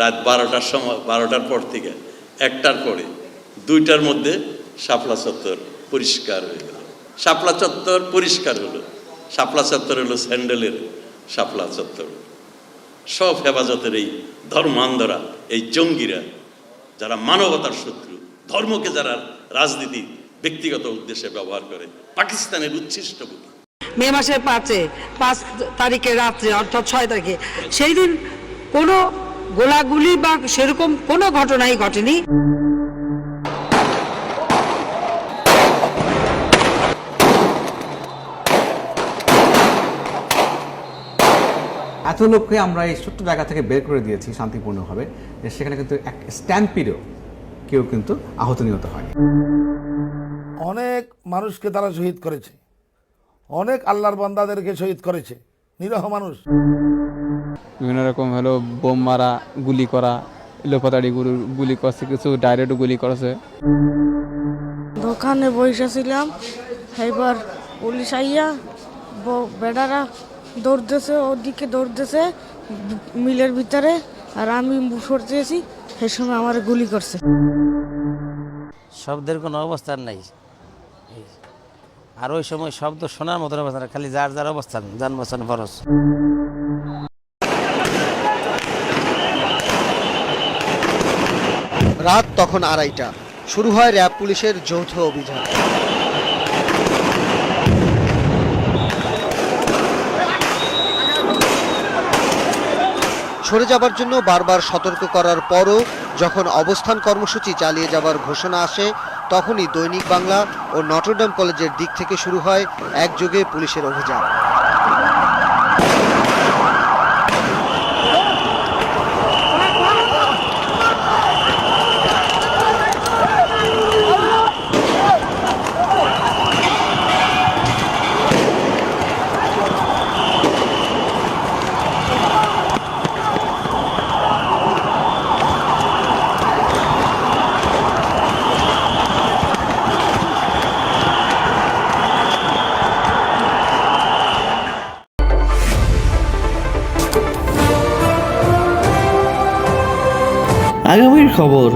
রাত বারোটার সময়, বারোটার পর থেকে একটার পরে দুইটার মধ্যে শাপলা চত্বর পরিষ্কার হয়ে গেল। শাপলা চত্বর পরিষ্কার হলো। শাপলা চত্বর হলো স্যান্ডেলের শাপলা চত্বর। সব হেফাজতের এই ধর্মান্ধরা, এই জঙ্গিরা, যারা মানবতার শত্রু, ধর্মকে যারা রাজনীতি ব্যক্তিগত উদ্দেশ্যে ব্যবহার করে, পাকিস্তানের উচ্ছিষ্ট বুকি মে মাসের পাঁচে, পাঁচ তারিখে রাত্রে, অর্থাৎ ছয় তারিখে, সেই দিন কোনো গোলাগুলি বা সেরকম কোনো ঘটনাই ঘটেনি। এত লোককে আমরা এই ছোট্ট জায়গা থেকে বের করে দিয়েছি শান্তিপূর্ণভাবে যে সেখানে কিন্তু এক স্ট্যাম্পিডও কেউ কিন্তু আহত নিহত হয়নি। অনেক মানুষকে তারা শহীদ করেছে। অনেক আল্লাহর বান্দাদেরকে শহীদ করেছে। নিরহ মানুষ। বিভিন্ন রকম হলো বোম মারা গুলি করা লোপাতাড়ি গুরু গুলি করছে কিছু ডাইরেক্ট গুলি করেছে। দোকানে বসেছিলাম এবার পুলিশ আইয়া ব- বেডারা দৌড়তেছে ওদিকে দৌড়তেছে মিলের ভিতরে আর আমি সরতেছি সে সময় আমার গুলি করছে। শব্দের কোনো অবস্থান নাই। আর ওই সময় শব্দ শোনার মতন অবস্থান খালি যার যার অবস্থান যান বসান ফরস রাত তখন আড়াইটা। শুরু হয় র্যাব পুলিশের যৌথ অভিযান। সরে যাবার জন্য বারবার সতর্ক করার পরও যখন অবস্থান কর্মসূচি চালিয়ে যাবার ঘোষণা আসে, তখনই দৈনিক বাংলা ও নটরডাম কলেজের দিক থেকে শুরু হয় একযোগে পুলিশের অভিযান। আগামীর খবর